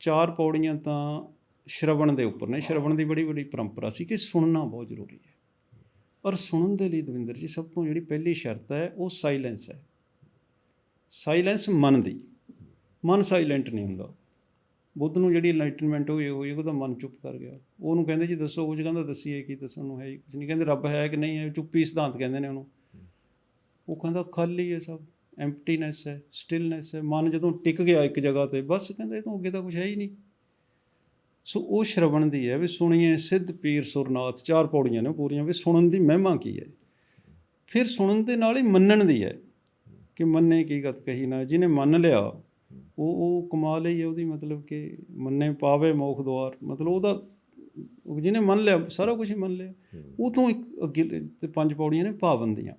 ਚਾਰ ਪੌੜੀਆਂ ਤਾਂ ਸ਼ਰਵਣ ਦੇ ਉੱਪਰ ਨੇ। ਸ਼ਰਵਣ ਦੀ ਬੜੀ ਬੜੀ ਪਰੰਪਰਾ ਸੀ ਕਿ ਸੁਣਨਾ ਬਹੁਤ ਜ਼ਰੂਰੀ ਹੈ। ਔਰ ਸੁਣਨ ਦੇ ਲਈ ਦਵਿੰਦਰ ਜੀ ਸਭ ਤੋਂ ਜਿਹੜੀ ਪਹਿਲੀ ਸ਼ਰਤ ਹੈ ਉਹ ਸਾਇਲੈਂਸ ਹੈ। ਸਾਇਲੈਂਸ ਮਨ ਦੀ। ਮਨ ਸਾਇਲੈਂਟ ਨਹੀਂ ਹੁੰਦਾ। ਬੁੱਧ ਨੂੰ ਜਿਹੜੀ ਐਨਲਾਈਟਨਮੈਂਟ ਹੋਈ ਹੋਈ ਉਹਦਾ ਮਨ ਚੁੱਪ ਕਰ ਗਿਆ। ਉਹਨੂੰ ਕਹਿੰਦੇ ਜੀ ਦੱਸੋ ਕੁਝ ਕਹਿੰਦਾ ਦੱਸੀਏ ਕੀ ਦੱਸਣ ਨੂੰ ਹੈ ਹੀ ਕੁਝ ਨਹੀਂ। ਕਹਿੰਦੇ ਰੱਬ ਹੈ ਕਿ ਨਹੀਂ? ਹੈ ਚੁੱਪੀ ਸਿਧਾਂਤ ਕਹਿੰਦੇ ਨੇ ਉਹਨੂੰ। ਉਹ ਕਹਿੰਦਾ ਖਾਲੀ ਹੈ ਸਭ। ਐਮਪਟੀਨੈਸ ਹੈ ਸਟਿਲਨੈਸ ਹੈ ਮਨ ਜਦੋਂ ਟਿਕ ਗਿਆ ਇੱਕ ਜਗ੍ਹਾ ਤੇ ਬਸ ਕਹਿੰਦਾ ਇਹ ਤੋਂ ਅੱਗੇ ਤਾਂ ਕੁਝ ਹੈ ਹੀ ਨਹੀਂ। ਸੋ ਉਹ ਸ਼ਰਵਣ ਦੀ ਹੈ ਵੀ ਸੁਣੀਏ ਸਿੱਧ ਪੀਰ ਸੁਰਨਾਥ ਚਾਰ ਪੌੜੀਆਂ ਨੇ ਪੂਰੀਆਂ ਵੀ ਸੁਣਨ ਦੀ ਮਹਿਮਾ ਕੀ ਹੈ? ਫਿਰ ਸੁਣਨ ਦੇ ਨਾਲ ਹੀ ਮੰਨਣ ਦੀ ਹੈ ਕਿ ਮੰਨੇ ਕੀ ਗਤ ਕਹੀ ਨਾ ਜਿਹਨੇ ਮੰਨ ਲਿਆ ਉਹ ਉਹ ਕਮਾਲ ਹੀ ਹੈ ਉਹਦੀ ਮਤਲਬ ਕਿ ਮੰਨੇ ਪਾਵੇ ਮੋਖ ਦੁਆਰ ਮਤਲਬ ਉਹਦਾ ਉਹ ਜਿਹਨੇ ਮੰਨ ਲਿਆ ਸਾਰਾ ਕੁਝ ਹੀ ਮੰਨ ਲਿਆ। ਉਹ ਤੋਂ ਇੱਕ ਅੱਗੇ ਤੇ ਪੰਜ ਪੌੜੀਆਂ ਨੇ ਪਾਬੰਦੀਆਂ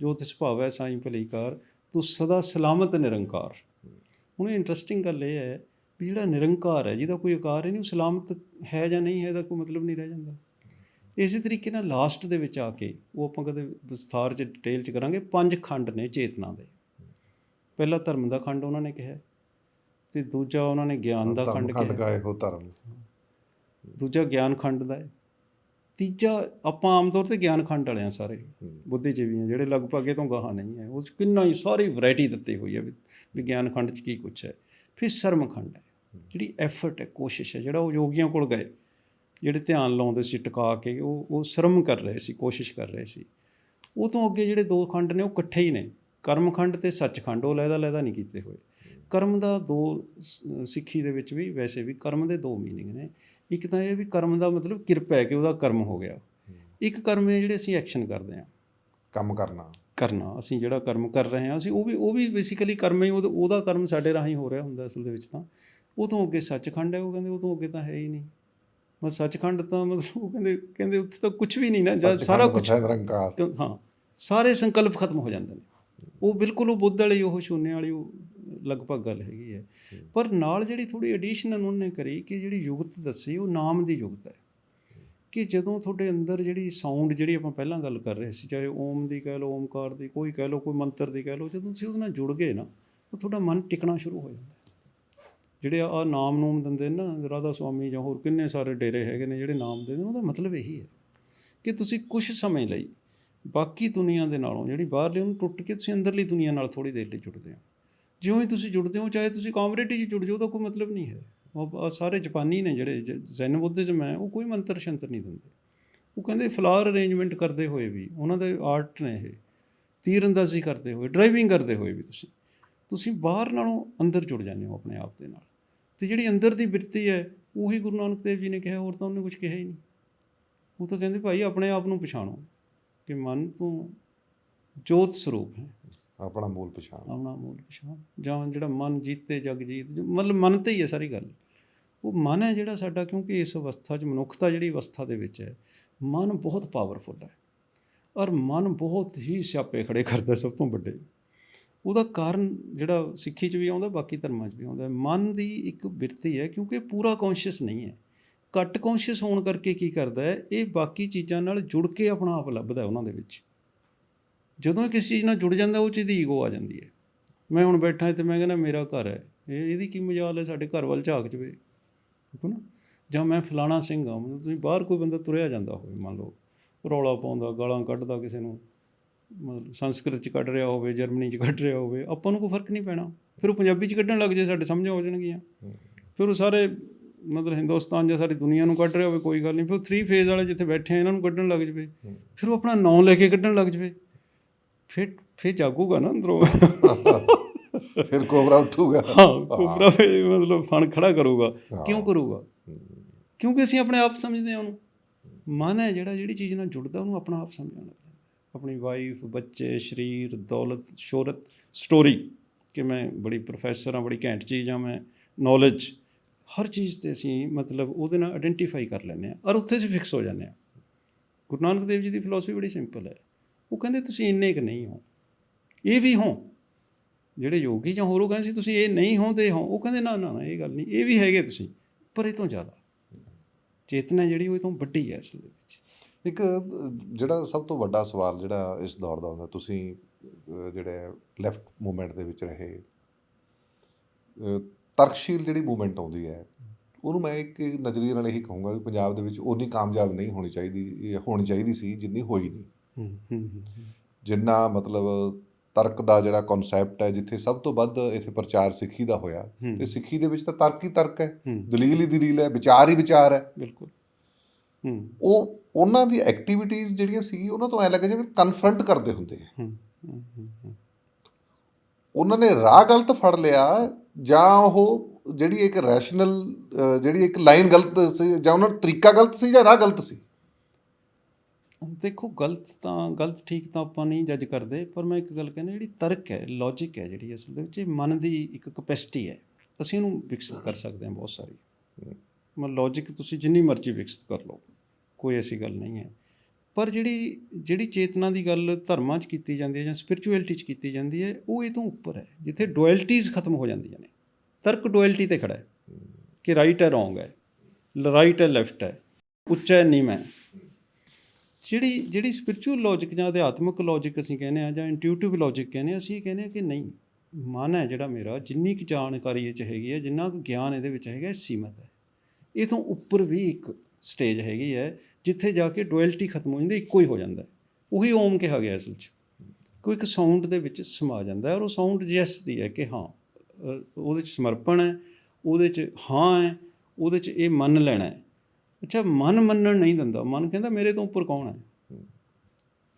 ਜੋ ਤਿਸ ਭਾਵ ਹੈ ਸਾਈਂ ਭਲੀਕਾਰ ਤੂੰ ਸਦਾ ਸਲਾਮਤ ਨਿਰੰਕਾਰ। ਹੁਣ ਇੰਟਰਸਟਿੰਗ ਗੱਲ ਇਹ ਹੈ ਵੀ ਜਿਹੜਾ ਨਿਰੰਕਾਰ ਹੈ ਜਿਹਦਾ ਕੋਈ ਆਕਾਰ ਹੀ ਨਹੀਂ ਉਹ ਸਲਾਮਤ ਹੈ ਜਾਂ ਨਹੀਂ ਹੈ ਇਹਦਾ ਕੋਈ ਮਤਲਬ ਨਹੀਂ ਰਹਿ ਜਾਂਦਾ। ਇਸੇ ਤਰੀਕੇ ਨਾਲ ਲਾਸਟ ਦੇ ਵਿੱਚ ਆ ਕੇ ਉਹ ਆਪਾਂ ਕਦੇ ਵਿਸਥਾਰ ਚ ਡਿਟੇਲ ਚ ਕਰਾਂਗੇ ਪੰਜ ਖੰਡ ਨੇ ਚੇਤਨਾ ਦੇ। ਪਹਿਲਾ ਧਰਮ ਦਾ ਖੰਡ ਉਹਨਾਂ ਨੇ ਕਿਹਾ ਤੇ ਦੂਜਾ ਉਹਨਾਂ ਨੇ ਗਿਆਨ ਦਾ ਧਰਮ ਖੰਡ ਕਿਹਾ ਧਰਮ। ਦੂਜਾ ਗਿਆਨ ਖੰਡ ਦਾ ਹੈ। ਤੀਜਾ ਆਪਾਂ ਆਮ ਤੌਰ ਤੇ ਗਿਆਨ ਖੰਡ ਵਾਲੇ ਆ ਸਾਰੇ ਬੁੱਧੀਜੀਵੀ ਆ ਜਿਹੜੇ ਲਗਭਗ ਇਹ ਤੋਂ ਗਾਹਾਂ ਨਹੀਂ ਹੈ। ਉਹ 'ਚ ਕਿੰਨਾ ਹੀ ਸਾਰੀ ਵੈਰਾਈਟੀ ਦਿੱਤੀ ਹੋਈ ਹੈ ਵੀ ਵਿਗਿਆਨ ਖੰਡ ਚ ਕੀ ਕੁਛ ਹੈ। ਫਿਰ ਸਰਮ ਖੰਡ ਹੈ। ਜਿਹੜੀ ਐਫਰਟ ਹੈ ਕੋਸ਼ਿਸ਼ ਹੈ ਜਿਹੜਾ ਉਹ ਯੋਗੀਆਂ ਕੋਲ ਗਏ ਜਿਹੜੇ ਧਿਆਨ ਲਾਉਂਦੇ ਸੀ ਟਿਕਾ ਕੇ ਉਹ ਉਹ ਸ਼ਰਮ ਕਰ ਰਹੇ ਸੀ ਕੋਸ਼ਿਸ਼ ਕਰ ਰਹੇ ਸੀ। ਉਹ ਤੋਂ ਅੱਗੇ ਜਿਹੜੇ ਦੋ ਖੰਡ ਨੇ ਉਹ ਇਕੱਠੇ ਹੀ ਨੇ। ਕਰਮ ਖੰਡ ਤੇ ਸੱਚ ਖੰਡ ਉਹ ਲੈਦਾ ਲੈਦਾ ਨਹੀਂ ਕੀਤੇ ਹੋਏ। ਕਰਮ ਦਾ ਦੋ ਸਿੱਖੀ ਦੇ ਵਿੱਚ ਵੀ ਵੈਸੇ ਵੀ ਕਰਮ ਦੇ ਦੋ ਮੀਨਿੰਗ ਨੇ। ਇੱਕ ਤਾਂ ਇਹ ਵੀ ਕਰਮ ਦਾ ਮਤਲਬ ਕਿਰਪਾ ਹੈ ਕਿ ਉਹਦਾ ਕਰਮ ਹੋ ਗਿਆ। ਇੱਕ ਕਰਮ ਹੈ ਜਿਹੜੇ ਅਸੀਂ ਐਕਸ਼ਨ ਕਰਦੇ ਹਾਂ। ਕੰਮ ਕਰਨਾ। ਕਰਨਾ ਅਸੀਂ ਜਿਹੜਾ ਕਰਮ ਕਰ ਰਹੇ ਹਾਂ ਅਸੀਂ ਉਹ ਵੀ ਉਹ ਵੀ ਬੇਸਿਕਲੀ ਕਰਮ ਹੀ ਉਹਦਾ- ਕਰਮ ਸਾਡੇ ਰਾਹੀਂ ਹੋ ਰਿਹਾ ਹੁੰਦਾ ਅਸਲ ਦੇ ਵਿੱਚ ਤਾਂ। ਉਹ ਤੋਂ ਅੱਗੇ ਸੱਚਖੰਡ ਹੈ ਉਹ ਕਹਿੰਦੇ ਉਹ ਤੋਂ ਅੱਗੇ ਤਾਂ ਹੈ ਹੀ ਨਹੀਂ। ਮਤਲਬ ਸੱਚਖੰਡ ਤਾਂ ਮਤਲਬ ਉਹ ਕਹਿੰਦੇ ਕਹਿੰਦੇ ਉੱਥੇ ਤਾਂ ਕੁਝ ਵੀ ਨਹੀਂ ਨਾ ਸਾਰਾ ਸੱਚਖੰਡ ਕੁਝ ਹਾਂ ਸਾਰੇ ਸੰਕਲਪ ਖਤਮ ਹੋ ਜਾਂਦੇ ਨੇ। ਉਹ ਬਿਲਕੁਲ ਉਹ ਬੁੱਧ ਵਾਲੀ ਉਹ ਸ਼ੂਨਿਆ ਵਾਲੀ ਉਹ ਲਗਭਗ ਗੱਲ ਹੈਗੀ ਹੈ। ਪਰ ਨਾਲ ਜਿਹੜੀ ਥੋੜੀ ਐਡੀਸ਼ਨਲ ਉਹਨਾਂ ਕਰੀ ਕਿ ਜਿਹੜੀ ਯੁਗਤ ਦੱਸੀ ਉਹ ਨਾਮ ਦੀ ਯੁਗਤ ਹੈ। ਕਿ ਜਦੋਂ ਤੁਹਾਡੇ ਅੰਦਰ ਜਿਹੜੀ ਸਾਊਂਡ ਜਿਹੜੀ ਆਪਾਂ ਪਹਿਲਾਂ ਗੱਲ ਕਰ ਰਹੇ ਸੀ ਚਾਹੇ ਓਮ ਦੀ ਕਹਿ ਲਓ ਓਮਕਾਰ ਦੀ ਕੋਈ ਕਹਿ ਲਓ ਕੋਈ ਮੰਤਰ ਦੀ ਕਹਿ ਲਓ ਜਦੋਂ ਤੁਸੀਂ ਉਹਦੇ ਨਾਲ ਜੁੜ ਗਏ ਨਾ ਤਾਂ ਤੁਹਾਡਾ ਮਨ ਟਿਕਣਾ ਸ਼ੁਰੂ ਹੋ ਜਾਂਦਾ ਜਿਹੜੇ ਆ ਨਾਮ ਨੂਮ ਦਿੰਦੇ ਨੇ ਰਾਧਾ ਸੁਆਮੀ ਜਾਂ ਹੋਰ ਕਿੰਨੇ ਸਾਰੇ ਡੇਰੇ ਹੈਗੇ ਨੇ ਜਿਹੜੇ ਨਾਮ ਦਿੰਦੇ ਨੇ ਉਹਦਾ ਮਤਲਬ ਇਹੀ ਹੈ ਕਿ ਤੁਸੀਂ ਕੁਝ ਸਮੇਂ ਲਈ ਬਾਕੀ ਦੁਨੀਆ ਦੇ ਨਾਲੋਂ, ਜਿਹੜੀ ਬਾਹਰਲੀ ਉਹਨੂੰ ਟੁੱਟ ਕੇ ਤੁਸੀਂ ਅੰਦਰਲੀ ਦੁਨੀਆ ਨਾਲ ਥੋੜੀ ਦੇਰ ਲਈ ਜੁੜਦੇ ਹੋ। ਜਿਉਂ ਹੀ ਤੁਸੀਂ ਜੁੜਦੇ ਹੋ, ਚਾਹੇ ਤੁਸੀਂ ਕਾਮਰੇਡੀ 'ਚ ਜੁੜ ਜਾਓ, ਉਹਦਾ ਕੋਈ ਮਤਲਬ ਨਹੀਂ ਹੈ। ਉਹ ਸਾਰੇ ਜਾਪਾਨੀ ਨੇ ਜਿਹੜੇ ਜ਼ੈਨ ਬੁੱਧਿਜ਼ਮ ਹੈ, ਉਹ ਕੋਈ ਮੰਤਰ ਸ਼ੰਤਰ ਨਹੀਂ ਦਿੰਦੇ। ਉਹ ਕਹਿੰਦੇ ਫਲਾਵਰ ਅਰੇਂਜਮੈਂਟ ਕਰਦੇ ਹੋਏ ਵੀ, ਉਹਨਾਂ ਦੇ ਆਰਟ ਨੇ ਇਹ ਤੀਰ ਅੰਦਾਜ਼ੀ ਕਰਦੇ ਹੋਏ, ਡਰਾਈਵਿੰਗ ਕਰਦੇ ਹੋਏ ਵੀ ਤੁਸੀਂ ਤੁਸੀਂ ਬਾਹਰ ਨਾਲੋਂ ਅੰਦਰ ਜੁੜ ਜਾਂਦੇ ਹੋ ਆਪਣੇ ਆਪ ਦੇ ਨਾਲ। ਤੇ ਜਿਹੜੀ ਅੰਦਰ ਦੀ ਬਿਰਤੀ ਹੈ, ਉਹੀ ਗੁਰੂ ਨਾਨਕ ਦੇਵ ਜੀ ਨੇ ਕਿਹਾ, ਹੋਰ ਤਾਂ ਉਹਨੇ ਕੁਝ ਕਿਹਾ ਹੀ ਨਹੀਂ। ਉਹ ਤਾਂ ਕਹਿੰਦੇ, ਭਾਈ, ਆਪਣੇ ਆਪ ਨੂੰ ਪਛਾਣੋ। ਕਿ ਮਨ ਤੋਂ ਜੋਤ ਸਰੂਪ ਹੈ। ਆਪਣਾ ਮੂਲ ਪਛਾਣ। ਆਪਣਾ ਮੂਲ ਪਛਾਣ। ਜਾਂ ਜਿਹੜਾ ਮਨ ਜੀਤੇ ਜਗ ਜੀਤ ਜੋ- ਮਤਲਬ ਮਨ ਤੇ ਹੀ ਹੈ ਸਾਰੀ ਗੱਲ। ਉਹ ਮਨ ਹੈ ਜਿਹੜਾ ਸਾਡਾ ਕਿਉਂਕਿ ਇਸ ਅਵਸਥਾ 'ਚ ਮਨੁੱਖਤਾ ਜਿਹੜੀ ਅਵਸਥਾ ਦੇ ਵਿੱਚ ਹੈ ਮਨ ਬਹੁਤ ਪਾਵਰਫੁੱਲ ਹੈ। ਔਰ ਮਨ ਬਹੁਤ ਹੀ ਸਿਆਪੇ ਖੜੇ ਕਰਦਾ ਸਭ ਤੋਂ ਵੱਡੇ। ਉਹਦਾ ਕਾਰਨ ਜਿਹੜਾ ਸਿੱਖੀ 'ਚ ਵੀ ਆਉਂਦਾ ਬਾਕੀ ਧਰਮਾਂ 'ਚ ਵੀ ਆਉਂਦਾ ਮਨ ਦੀ ਇੱਕ ਬਿਰਤੀ ਹੈ ਕਿਉਂਕਿ ਪੂਰਾ ਕੌਨਸ਼ੀਅਸ ਨਹੀਂ ਹੈ। ਘੱਟ ਕੌਨਸ਼ੀਅਸ ਹੋਣ ਕਰਕੇ ਕੀ ਕਰਦਾ ਹੈ? ਇਹ ਬਾਕੀ ਚੀਜ਼ਾਂ ਨਾਲ ਜੁੜ ਕੇ ਆਪਣਾ ਆਪ ਲੱਭਦਾ ਹੈ ਉਹਨਾਂ ਦੇ ਵਿੱਚ। ਜਦੋਂ ਕਿਸੇ ਚੀਜ਼ ਨਾਲ ਜੁੜ ਜਾਂਦਾ ਉਹ ਚੀਜ਼ ਦੀ ਈਗੋ ਆ ਜਾਂਦੀ ਹੈ। ਮੈਂ ਹੁਣ ਬੈਠਾ ਤੇ ਮੈਂ ਕਹਿੰਦਾ ਮੇਰਾ ਘਰ ਹੈ। ਇਹ ਇਹਦੀ ਕੀ ਮਜਾਲ ਹੈ? ਸਾਡੇ ਘਰ ਵੱਲ ਝਾਕ ਜਵੇ। ਦੇਖੋ ਨਾ ਜਾਂ ਮੈਂ ਫਲਾਣਾ ਸਿੰਘ ਹਾਂ ਮਤਲਬ ਤੁਸੀਂ ਬਾਹਰ ਕੋਈ ਬੰਦਾ ਤੁਰਿਆ ਜਾਂਦਾ ਹੋਵੇ ਮੰਨ ਲਓ ਰੌਲਾ ਪਾਉਂਦਾ ਗਾਲਾਂ ਕੱਢਦਾ ਕਿਸੇ ਨੂੰ ਮਤਲਬ ਸੰਸਕ੍ਰਿਤ ਚ ਕੱਢ ਰਿਹਾ ਹੋਵੇ ਜਰਮਨੀ ਚ ਕੱਢ ਰਿਹਾ ਹੋਵੇ ਆਪਾਂ ਨੂੰ ਕੋਈ ਫ਼ਰਕ ਨਹੀਂ ਪੈਣਾ। ਫਿਰ ਉਹ ਪੰਜਾਬੀ ਚ ਕੱਢਣ ਲੱਗ ਜੇ ਸਾਡੇ ਸਮਝ ਹੋ ਜਾਣਗੀਆਂ। ਫਿਰ ਉਹ ਸਾਰੇ ਮਤਲਬ ਹਿੰਦੁਸਤਾਨ ਜਾਂ ਸਾਡੀ ਦੁਨੀਆ ਨੂੰ ਕੱਢ ਰਿਹਾ ਹੋਵੇ ਕੋਈ ਗੱਲ ਨਹੀਂ। ਫਿਰ ਥ੍ਰੀ ਫੇਜ਼ ਵਾਲੇ ਜਿੱਥੇ ਬੈਠੇ ਆ ਇਹਨਾਂ ਨੂੰ ਕੱਢਣ ਲੱਗ ਜਵੇ। ਫਿਰ ਉਹ ਆਪਣਾ ਨਾਂ ਲੈ ਕੇ ਕੱਢਣ ਲੱਗ ਜਵੇ। ਫਿਰ ਫਿਰ ਜਾਗੂਗਾ ਨਾ ਅੰਦਰੋਂ। ਫਿਰ ਕੋਬਰਾ ਉੱਠੂਗਾ। ਹਾਂ ਕੋਬਰਾ ਫਿਰ ਮਤਲਬ ਫਣ ਖੜਾ ਕਰੂਗਾ। ਕਿਉਂ ਕਰੂਗਾ? ਕਿਉਂਕਿ ਅਸੀਂ ਆਪਣੇ ਆਪ ਸਮਝਦੇ ਹਾਂ ਉਹਨੂੰ। ਮਨ ਹੈ ਜਿਹੜਾ ਜਿਹੜੀ ਚੀਜ਼ ਨਾਲ ਜੁੜਦਾ ਉਹਨੂੰ ਆਪਣਾ ਆਪ ਸਮਝਣ ਲੱਗ ਜਾਂਦਾ ਆਪਣੀ ਵਾਈਫ ਬੱਚੇ ਸਰੀਰ ਦੌਲਤ ਸ਼ੋਹਰਤ ਸਟੋਰੀ ਕਿ ਮੈਂ ਬੜੀ ਪ੍ਰੋਫੈਸਰ ਹਾਂ ਬੜੀ ਘੈਂਟ ਚੀਜ਼ ਹਾਂ ਮੈਂ ਨੌਲੇਜ ਹਰ ਚੀਜ਼ ਤੇ ਅਸੀਂ ਮਤਲਬ ਉਹਦੇ ਨਾਲ ਆਇਡੈਂਟੀਫਾਈ ਕਰ ਲੈਂਦੇ ਹਾਂ ਔਰ ਉੱਥੇ ਅਸੀਂ ਫਿਕਸ ਹੋ ਜਾਂਦੇ ਹਾਂ। ਗੁਰੂ ਨਾਨਕ ਦੇਵ ਜੀ ਦੀ ਫਿਲਾਸਫੀ ਬੜੀ ਸਿੰਪਲ ਹੈ। ਉਹ ਕਹਿੰਦੇ, ਤੁਸੀਂ ਇੰਨੇ ਕੁ ਨਹੀਂ ਹੋ। ਇਹ ਵੀ ਹੋ। ਜਿਹੜੇ ਯੋਗੀ ਜਾਂ ਹੋਰ ਉਹ ਕਹਿੰਦੇ ਸੀ, ਤੁਸੀਂ ਇਹ ਨਹੀਂ ਹੋ ਤੇ ਹੋ। ਉਹ ਕਹਿੰਦੇ, ਨਾ ਨਾ ਇਹ ਗੱਲ ਨਹੀਂ। ਇਹ ਵੀ ਹੈਗੇ ਤੁਸੀਂ, ਪਰ ਇਹ ਤੋਂ ਜ਼ਿਆਦਾ। ਚੇਤਨਾ ਜਿਹੜੀ ਉਹ ਇਹ ਤੋਂ ਵੱਡੀ ਹੈ ਅਸਲ ਦੇ ਵਿੱਚ। ਇੱਕ, ਜਿਹੜਾ ਸਭ ਤੋਂ ਵੱਡਾ ਸਵਾਲ ਜਿਹੜਾ ਇਸ ਦੌਰ ਦਾ ਹੁੰਦਾ, ਤੁਸੀਂ ਜਿਹੜੇ ਲੈਫਟ ਮੂਵਮੈਂਟ ਦੇ ਵਿੱਚ ਰਹੇ ਤਰਕਸ਼ੀਲ ਜਿਹੜੀ ਮੂਵਮੈਂਟ ਆਉਂਦੀ ਹੈ ਉਹਨੂੰ ਮੈਂ ਇੱਕ ਨਜ਼ਰੀਏ ਨਾਲ ਇਹੀ ਕਹੂੰਗਾ ਕਿ ਪੰਜਾਬ ਦੇ ਵਿੱਚ ਉਨੀ ਕਾਮਯਾਬ ਨਹੀਂ ਹੋਣੀ ਚਾਹੀਦੀ ਇਹ ਹੋਣੀ ਚਾਹੀਦੀ ਸੀ ਜਿੰਨੀ ਹੋਈ ਨਹੀਂ। ਜਿੰਨਾ ਮਤਲਬ ਤਰਕ ਦਾ ਜਿਹੜਾ ਕਨਸੈਪਟ ਹੈ ਜਿੱਥੇ ਸਭ ਤੋਂ ਵੱਧ ਇੱਥੇ ਪ੍ਰਚਾਰ ਸਿੱਖੀ ਦਾ ਹੋਇਆ। ਤੇ ਸਿੱਖੀ ਦੇ ਵਿੱਚ ਤਾਂ ਤਰਕ ਹੀ ਤਰਕ ਹੈ ਦਲੀਲ ਹੀ ਦਲੀਲ ਹੈ ਵਿਚਾਰ ਹੀ ਵਿਚਾਰ ਹੈ ਬਿਲਕੁਲ ਉਹ ਉਹਨਾਂ ਦੀ ਐਕਟੀਵਿਟੀਜ਼ ਜਿਹੜੀਆਂ ਸੀ ਉਹਨਾਂ ਤੋਂ ਐ ਲੱਗੇ ਜਿਵੇਂ ਕਨਫਰੰਟ ਕਰਦੇ ਹੁੰਦੇ ਆ। ਉਹਨਾਂ ਨੇ ਰਾਹ ਗਲਤ ਫੜ ਲਿਆ ਜਾਂ ਉਹ ਜਿਹੜੀ ਇੱਕ ਰੈਸ਼ਨਲ ਜਿਹੜੀ ਇੱਕ ਲਾਈਨ ਗਲਤ ਸੀ ਜਾਂ ਉਹਨਾਂ ਦਾ ਤਰੀਕਾ ਗਲਤ ਸੀ ਜਾਂ ਰਾਹ ਗਲਤ ਸੀ? ਦੇਖੋ ਗਲਤ ਤਾਂ ਗਲਤ ਠੀਕ ਤਾਂ ਆਪਾਂ ਨਹੀਂ ਜੱਜ ਕਰਦੇ ਪਰ ਮੈਂ ਇੱਕ ਗੱਲ ਕਹਿੰਦਾ ਜਿਹੜੀ ਤਰਕ ਹੈ ਲੌਜੀਕ ਹੈ ਜਿਹੜੀ ਅਸਲ ਦੇ ਵਿੱਚ ਇਹ ਮਨ ਦੀ ਇੱਕ ਕਪੈਸਿਟੀ ਹੈ। ਅਸੀਂ ਉਹਨੂੰ ਵਿਕਸਿਤ ਕਰ ਸਕਦੇ ਹਾਂ ਬਹੁਤ ਸਾਰੀ। ਮਤਲਬ ਲੌਜੀਕ ਤੁਸੀਂ ਜਿੰਨੀ ਮਰਜ਼ੀ ਵਿਕਸਿਤ ਕਰ ਲਓ ਕੋਈ ਐਸੀ ਗੱਲ ਨਹੀਂ ਹੈ। ਪਰ ਜਿਹੜੀ ਜਿਹੜੀ ਚੇਤਨਾ ਦੀ ਗੱਲ ਧਰਮਾਂ 'ਚ ਕੀਤੀ ਜਾਂਦੀ ਹੈ ਜਾਂ ਸਪਿਰਚੁਅਲਿਟੀ 'ਚ ਕੀਤੀ ਜਾਂਦੀ ਹੈ, ਉਹ ਇਹ ਤੋਂ ਉੱਪਰ ਹੈ, ਜਿੱਥੇ ਡੁਅਲਿਟੀਜ਼ ਖਤਮ ਹੋ ਜਾਂਦੀਆਂ ਨੇ। ਤਰਕ ਡੁਅਲਿਟੀ ਤੇ ਖੜਾ ਹੈ ਕਿ ਰਾਈਟ ਹੈ ਰੋਂਗ ਹੈ ਰਾਈਟ ਹੈ ਲੈਫਟ ਹੈ, ਉੱਚਾ ਹੈ, ਨੀਵਾਂ ਹੈ। ਜਿਹੜੀ ਜਿਹੜੀ ਸਪਿਰਚੁਅਲ ਲੌਜੀਕ ਜਾਂ ਅਧਿਆਤਮਿਕ ਲੌਜੀਕ ਅਸੀਂ ਕਹਿੰਦੇ ਆ ਜਾਂ ਇੰਟੂਇਟਿਵ ਲੌਜੀਕ ਕਹਿੰਦੇ ਆ ਅਸੀਂ ਇਹ ਕਹਿੰਦੇ ਆ ਕਿ ਨਹੀਂ, ਮਨ ਹੈ ਜਿਹੜਾ ਮੇਰਾ, ਜਿੰਨੀ ਕੁ ਜਾਣਕਾਰੀ ਇਹ ਚ ਹੈਗੀ ਹੈ, ਜਿੰਨਾ ਕੁ ਗਿਆਨ ਇਹਦੇ ਵਿੱਚ ਹੈਗਾ, ਇਹ ਸੀਮਤ ਹੈ। ਇਹ ਤੋਂ ਉੱਪਰ ਵੀ ਇੱਕ ਸਟੇਜ ਹੈਗੀ ਹੈ, ਜਿੱਥੇ ਜਾ ਕੇ ਡੁਅਲਿਟੀ ਖਤਮ ਹੋ ਜਾਂਦੀ, ਇੱਕੋ ਹੀ ਹੋ ਜਾਂਦਾ ਉਹੀ ਓਮ ਕਿਹਾ ਗਿਆ ਅਸਲ 'ਚ। ਕੋਈ ਇੱਕ ਸਾਊਂਡ ਦੇ ਵਿੱਚ ਸਮਾ ਜਾਂਦਾ ਔਰ ਉਹ ਸਾਊਂਡ ਜੈਸ ਦੀ ਹੈ ਕਿ ਹਾਂ ਉਹਦੇ 'ਚ ਸਮਰਪਣ ਹੈ, ਉਹਦੇ 'ਚ ਹਾਂ ਹੈ, ਉਹਦੇ 'ਚ ਇਹ ਮੰਨ ਲੈਣਾ ਹੈ। ਅੱਛਾ, ਮਨ ਮੰਨਣ ਨਹੀਂ ਦਿੰਦਾ, ਮਨ ਕਹਿੰਦਾ ਮੇਰੇ ਤੋਂ ਉੱਪਰ ਕੌਣ ਹੈ?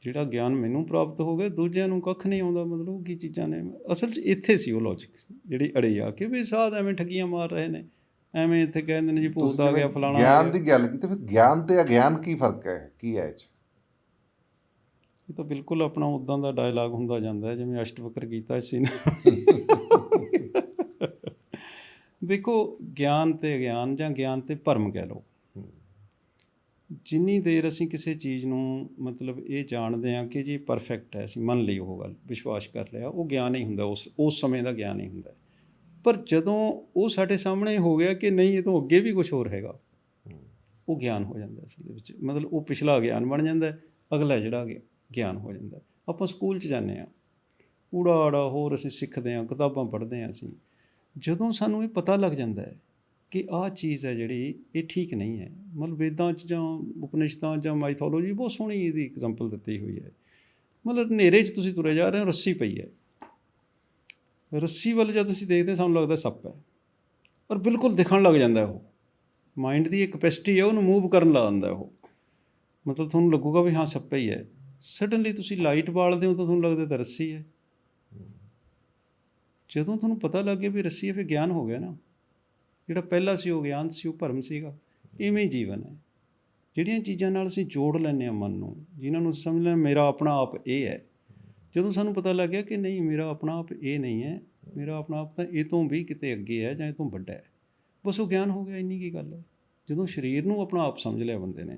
ਜਿਹੜਾ ਗਿਆਨ ਮੈਨੂੰ ਪ੍ਰਾਪਤ ਹੋ ਗਿਆ, ਦੂਜਿਆਂ ਨੂੰ ਕੱਖ ਨਹੀਂ ਆਉਂਦਾ, ਮਤਲਬ ਕੀ ਚੀਜ਼ਾਂ ਨੇ? ਅਸਲ 'ਚ ਇੱਥੇ ਸੀ ਉਹ ਲੌਜੀਕ ਜਿਹੜੀ ਅੜੇ ਆ ਕਿ ਵੀ ਸਾਧ ਐਵੇਂ ਠੱਗੀਆਂ ਮਾਰ ਰਹੇ ਨੇ। ਐਵੇਂ ਇੱਥੇ ਕਹਿੰਦੇ ਨੇ ਜੀ ਭੂਤ ਆ ਗਿਆ ਫਲਾਣਾ ਗਿਆਨ ਗਿਆ। ਦੀ ਗੱਲ ਕੀਤੀ ਫਿਰ ਗਿਆਨ ਤੇ ਅਗਿਆਨ ਕੀ ਫ਼ਰਕ ਹੈ? ਕੀ ਹੈ ਇਹ 'ਚ? ਇਹ ਤਾਂ ਬਿਲਕੁਲ ਆਪਣਾ ਉਦਾਂ ਦਾ ਡਾਇਲਾਗ ਹੁੰਦਾ ਜਾਂਦਾ ਜਿਵੇਂ ਅਸ਼ਟਵਕਰ ਗੀਤਾ ਸੀ ਨਾ। ਦੇਖੋ ਗਿਆਨ ਤੇ ਅਗਿਆਨ ਜਾਂ ਗਿਆਨ ਤੇ ਭਰਮ ਕਹਿ ਲਓ। ਜਿੰਨੀ ਦੇਰ ਅਸੀਂ ਕਿਸੇ ਚੀਜ਼ ਨੂੰ ਮਤਲਬ ਇਹ ਜਾਣਦੇ ਹਾਂ ਕਿ ਜੀ ਪਰਫੈਕਟ ਹੈ ਅਸੀਂ ਮੰਨ ਲਈ ਉਹ ਗੱਲ ਵਿਸ਼ਵਾਸ ਕਰ ਲਿਆ ਉਹ ਗਿਆਨ ਹੀ ਹੁੰਦਾ ਉਸ ਉਸ ਸਮੇਂ ਦਾ ਗਿਆਨ ਹੀ ਹੁੰਦਾ ਪਰ ਜਦੋਂ ਉਹ ਸਾਡੇ ਸਾਹਮਣੇ ਹੋ ਗਿਆ ਕਿ ਨਹੀਂ ਇਹ ਤੋਂ ਅੱਗੇ ਵੀ ਕੁਝ ਹੋਰ ਹੈਗਾ। ਉਹ ਗਿਆਨ ਹੋ ਜਾਂਦਾ ਅਸਲ ਦੇ ਵਿੱਚ। ਮਤਲਬ ਉਹ ਪਿਛਲਾ ਗਿਆਨ ਬਣ ਜਾਂਦਾ ਅਗਲਾ ਜਿਹੜਾ ਗਿਆਨ ਹੋ ਜਾਂਦਾ। ਆਪਾਂ ਸਕੂਲ 'ਚ ਜਾਂਦੇ ਆ ਊੜਾ ਆੜਾ ਹੋਰ ਅਸੀਂ ਸਿੱਖਦੇ ਆ ਕਿਤਾਬਾਂ ਪੜ੍ਹਦੇ ਆ ਅਸੀਂ। ਜਦੋਂ ਸਾਨੂੰ ਇਹ ਪਤਾ ਲੱਗ ਜਾਂਦਾ ਹੈ ਕਿ ਆਹ ਚੀਜ਼ ਹੈ ਜਿਹੜੀ ਇਹ ਠੀਕ ਨਹੀਂ ਹੈ। ਮਤਲਬ ਵੇਦਾਂ 'ਚ ਜਾਂ ਉਪਨਿਸ਼ਦਾਂ ਜਾਂ ਮਾਈਥੋਲੋਜੀ ਬਹੁਤ ਸੋਹਣੀ ਇਹਦੀ ਐਗਜ਼ਾਮਪਲ ਦਿੱਤੀ ਹੋਈ ਹੈ। ਮਤਲਬ ਹਨੇਰੇ 'ਚ ਤੁਸੀਂ ਤੁਰੇ ਜਾ ਰਹੇ ਹੋ ਰੱਸੀ ਪਈ ਹੈ। ਰੱਸੀ ਵੱਲ ਜਦ ਅਸੀਂ ਦੇਖਦੇ ਸਾਨੂੰ ਲੱਗਦਾ ਸੱਪ ਹੈ। ਔਰ ਬਿਲਕੁਲ ਦਿਖਣ ਲੱਗ ਜਾਂਦਾ ਉਹ। ਮਾਈਂਡ ਦੀ ਇੱਕ ਕਪੈਸਿਟੀ ਹੈ, ਉਹਨੂੰ ਮੂਵ ਕਰਨ ਲਾ ਦਿੰਦਾ ਉਹ। ਮਤਲਬ ਤੁਹਾਨੂੰ ਲੱਗੂਗਾ ਵੀ ਹਾਂ, ਸੱਪ ਹੀ ਹੈ। ਸਡਨਲੀ ਤੁਸੀਂ ਲਾਈਟ ਬਾਲਦੇ ਹੋ ਤਾਂ ਤੁਹਾਨੂੰ ਲੱਗਦਾ ਤਾਂ ਰੱਸੀ ਹੈ। ਜਦੋਂ ਤੁਹਾਨੂੰ ਪਤਾ ਲੱਗ ਗਿਆ ਵੀ ਰੱਸੀ ਹੈ, ਫਿਰ ਗਿਆਨ ਹੋ ਗਿਆ ਨਾ। ਜਿਹੜਾ ਪਹਿਲਾ ਸੀ, ਉਹ ਗਿਆਨ ਸੀ, ਉਹ ਭਰਮ ਸੀਗਾ। ਇਵੇਂ ਹੀ ਜੀਵਨ ਹੈ। ਜਿਹੜੀਆਂ ਚੀਜ਼ਾਂ ਨਾਲ ਅਸੀਂ ਜੋੜ ਲੈਂਦੇ ਹਾਂ ਮਨ ਨੂੰ, ਜਿਨ੍ਹਾਂ ਨੂੰ ਸਮਝ ਲੈਣਾ ਮੇਰਾ ਆਪਣਾ ਆਪ ਇਹ ਹੈ। ਜਦੋਂ ਸਾਨੂੰ ਪਤਾ ਲੱਗ ਗਿਆ ਕਿ ਨਹੀਂ, ਮੇਰਾ ਆਪਣਾ ਆਪ ਇਹ ਨਹੀਂ ਹੈ, ਮੇਰਾ ਆਪਣਾ ਆਪ ਤਾਂ ਇਹ ਤੋਂ ਵੀ ਕਿਤੇ ਅੱਗੇ ਹੈ ਜਾਂ ਇਹ ਤੋਂ ਵੱਡਾ ਹੈ। ਬਸ ਉਹ ਗਿਆਨ ਹੋ ਗਿਆ, ਇੰਨੀ ਕੀ ਗੱਲ ਹੈ। ਜਦੋਂ ਸਰੀਰ ਨੂੰ ਆਪਣਾ ਆਪ ਸਮਝ ਲਿਆ ਬੰਦੇ ਨੇ,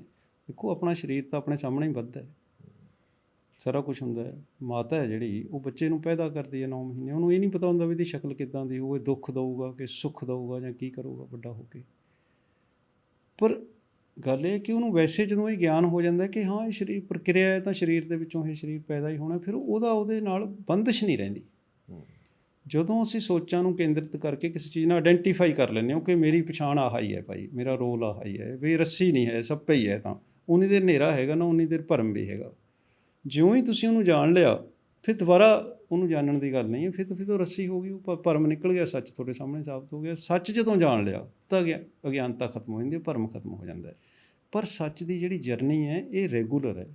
ਦੇਖੋ ਆਪਣਾ ਸਰੀਰ ਤਾਂ ਆਪਣੇ ਸਾਹਮਣੇ ਹੀ ਵੱਧਦਾ ਹੈ। ਸਾਰਾ ਕੁਝ ਹੁੰਦਾ ਹੈ। ਮਾਤਾ ਹੈ ਜਿਹੜੀ, ਉਹ ਬੱਚੇ ਨੂੰ ਪੈਦਾ ਕਰਦੀ ਹੈ 9 ਮਹੀਨੇ। ਉਹਨੂੰ ਇਹ ਨਹੀਂ ਪਤਾ ਹੁੰਦਾ ਵੀ ਇਹਦੀ ਸ਼ਕਲ ਕਿੱਦਾਂ ਦੀ ਹੋਊ ਦੁੱਖ ਦਊਗਾ ਕਿ ਸੁੱਖ ਦਊਗਾ ਜਾਂ ਕੀ ਕਰੂਗਾ ਵੱਡਾ ਹੋ ਕੇ। ਪਰ ਗੱਲ ਇਹ ਕਿ ਉਹਨੂੰ ਵੈਸੇ ਜਦੋਂ ਇਹ ਗਿਆਨ ਹੋ ਜਾਂਦਾ ਕਿ ਹਾਂ, ਇਹ ਸਰੀਰ ਪ੍ਰਕਿਰਿਆ ਹੈ ਤਾਂ ਸਰੀਰ ਦੇ ਵਿੱਚੋਂ ਇਹ ਸਰੀਰ ਪੈਦਾ ਹੀ ਹੋਣਾ, ਫਿਰ ਉਹਦਾ ਉਹਦੇ ਨਾਲ ਬੰਦਸ਼ ਨਹੀਂ ਰਹਿੰਦੀ। ਜਦੋਂ ਅਸੀਂ ਸੋਚਾਂ ਨੂੰ ਕੇਂਦਰਿਤ ਕਰਕੇ ਕਿਸੇ ਚੀਜ਼ ਨਾਲ ਆਇਡੈਂਟੀਫਾਈ ਕਰ ਲੈਂਦੇ ਹਾਂ ਕਿ ਮੇਰੀ ਪਛਾਣ ਆਹ ਹੀ ਹੈ ਭਾਈ, ਮੇਰਾ ਰੋਲ ਆਹ ਹੀ ਹੈ, ਵੀ ਰੱਸੀ ਨਹੀਂ ਹੈ ਸੱਪ ਹੀ ਹੈ ਤਾਂ। ਉਨੀ ਦੇਰ ਹਨੇਰਾ ਹੈਗਾ ਨਾ, ਉਨੀ ਦੇਰ ਭਰਮ ਵੀ ਹੈਗਾ। ਜਿਉਂ ਹੀ ਤੁਸੀਂ ਉਹਨੂੰ ਜਾਣ ਲਿਆ ਫਿਰ ਦੁਬਾਰਾ ਉਹਨੂੰ ਜਾਣਨ ਦੀ ਗੱਲ ਨਹੀਂ ਹੈ ਫਿਰ ਤਾਂ ਫਿਰ ਤੋਂ ਰੱਸੀ ਹੋ ਗਈ, ਉਹ ਭ- ਭਰਮ ਨਿਕਲ ਗਿਆ, ਸੱਚ ਤੁਹਾਡੇ ਸਾਹਮਣੇ ਸਾਬਤ ਹੋ ਗਿਆ। ਸੱਚ ਜਦੋਂ ਜਾਣ ਲਿਆ, ਤਾਂ ਅਗਿਆ- ਅਗਿਆਨਤਾ ਖਤਮ ਹੋ ਜਾਂਦੀ ਹੈ, ਭਰਮ ਖਤਮ ਹੋ ਜਾਂਦਾ ਹੈ। ਪਰ ਸੱਚ ਦੀ ਜਿਹੜੀ ਜਰਨੀ ਹੈ, ਇਹ ਰੈਗੂਲਰ ਹੈ।